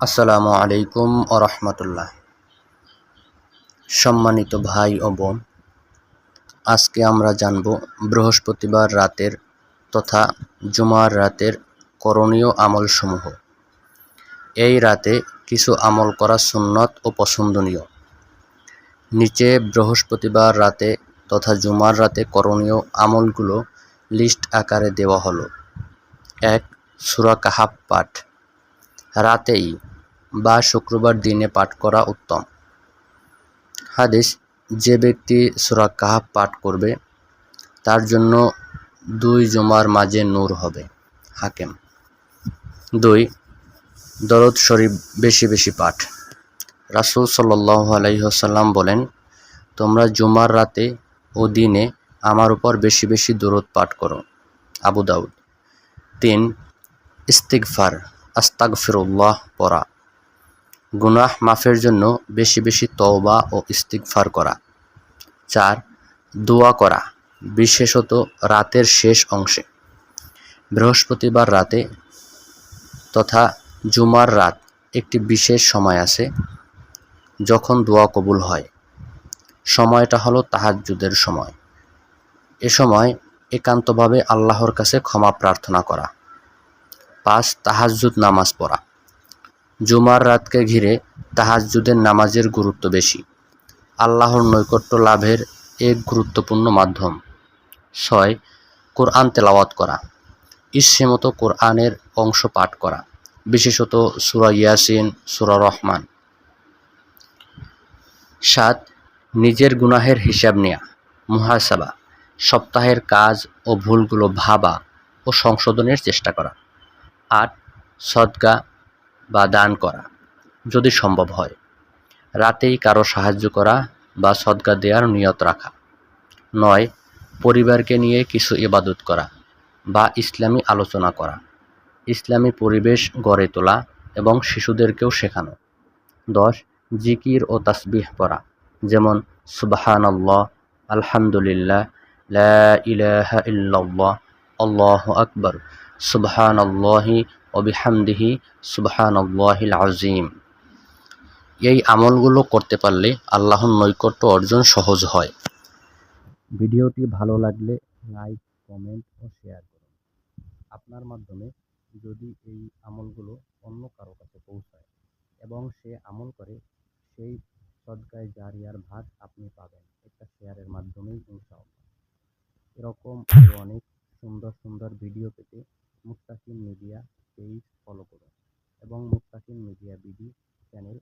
আসসালামু আলাইকুম ও রহমতুল্লাহ। সম্মানিত ভাই ও বোন, আজকে আমরা জানব বৃহস্পতিবার রাতের তথা জুমার রাতের করণীয় আমলসমূহ। এই রাতে কিছু আমল করা সুন্নত ও পছন্দনীয়। নিচে বৃহস্পতিবার রাতে তথা জুমার রাতে করণীয় আমলগুলো লিস্ট আকারে দেওয়া হলো। এক, সুরা কাহাব পাঠ। রাতেই বা শুক্রবার দিনে পাঠ করা উত্তম। হাদিস, যে ব্যক্তি সুরা কাহাব পাঠ করবে, তার জন্য দুই জমার মাঝে নূর হবে। হাকেম। দুই, দরদ শরীফ বেশি বেশি পাঠ। রাসুল সাল্লাহ আলাইসাল্লাম বলেন, তোমরা জুমার রাতে ও দিনে আমার উপর বেশি বেশি দরদ পাঠ করো। আবু দাউদ। তিন ইস্তিকফার আস্তাগফিরুল্লাহ পড়া। গুনাহ মাফের জন্য বেশি বেশি তওবা ও ইস্তিগফার করা। চার, দোয়া করা, বিশেষত রাতের শেষ অংশে। বৃহস্পতিবার রাতে তথা জুমার রাত একটি বিশেষ সময় আছে যখন দোয়া কবুল হয়। সময়টা হলো তাহাজ্জুদের সময়। এ সময় একান্তভাবে আল্লাহর কাছে ক্ষমা প্রার্থনা করা। পাঁচ, তাহাজ্জুদ নামাজ পড়া। জুমার রাতকে ঘিরে তাহাজ্জুদের নামাজের গুরুত্ব বেশি। আল্লাহর নৈকট্য লাভের এক গুরুত্বপূর্ণ মাধ্যম। ছয়, কোরআন তেলাওয়াত করা। ইচ্ছেমতো কোরআনের অংশ পাঠ করা, বিশেষত সুরা ইয়াসিন, সুরা রহমান। সাত, নিজের গুনাহের হিসাব নেয়া, মুহাসাবা, সপ্তাহের কাজ ও ভুলগুলো ভাবা ও সংশোধনের চেষ্টা করা। আট, সদকা বা দান করা, যদি সম্ভব হয়। রাতেই কারও সাহায্য করা বা সদকা দেওয়ার নিয়ত রাখা। নয়, পরিবারকে নিয়ে কিছু ইবাদত করা বা ইসলামী আলোচনা করা। ইসলামী পরিবেশ গড়ে তোলা এবং শিশুদেরকেও শেখানো। দশ, জিকির ও তাসবিহ পড়া, যেমন সুবাহান আল্লাহ আলহামদুলিল্লাহ, লা ইল্লাল্লাহ, আল্লাহ আকবর সুবহান আল্লাহি অবিহামদিহি সুবহান আল্লাহিল আজিম এই আমলগুলো করতে পারলে আল্লাহর নৈকট্য অর্জন সহজ হয়। ভিডিওটি ভালো লাগলে লাইক, কমেন্ট ও শেয়ার করুন। আপনার মাধ্যমে যদি এই আমলগুলো অন্য কারও কাছে পৌঁছায় এবং সে আমল করে, সেই সদকায় জারিয়ার ভাগ আপনি পাবেন একটা শেয়ারের মাধ্যমেই ইনশাআল্লাহ। এরকম অনেক সুন্দর সুন্দর ভিডিও পেতে মুস্তাকিম মিডিয়া পেজ ফলো করুন এবং মুস্তাকিম মিডিয়া বিডি চ্যানেল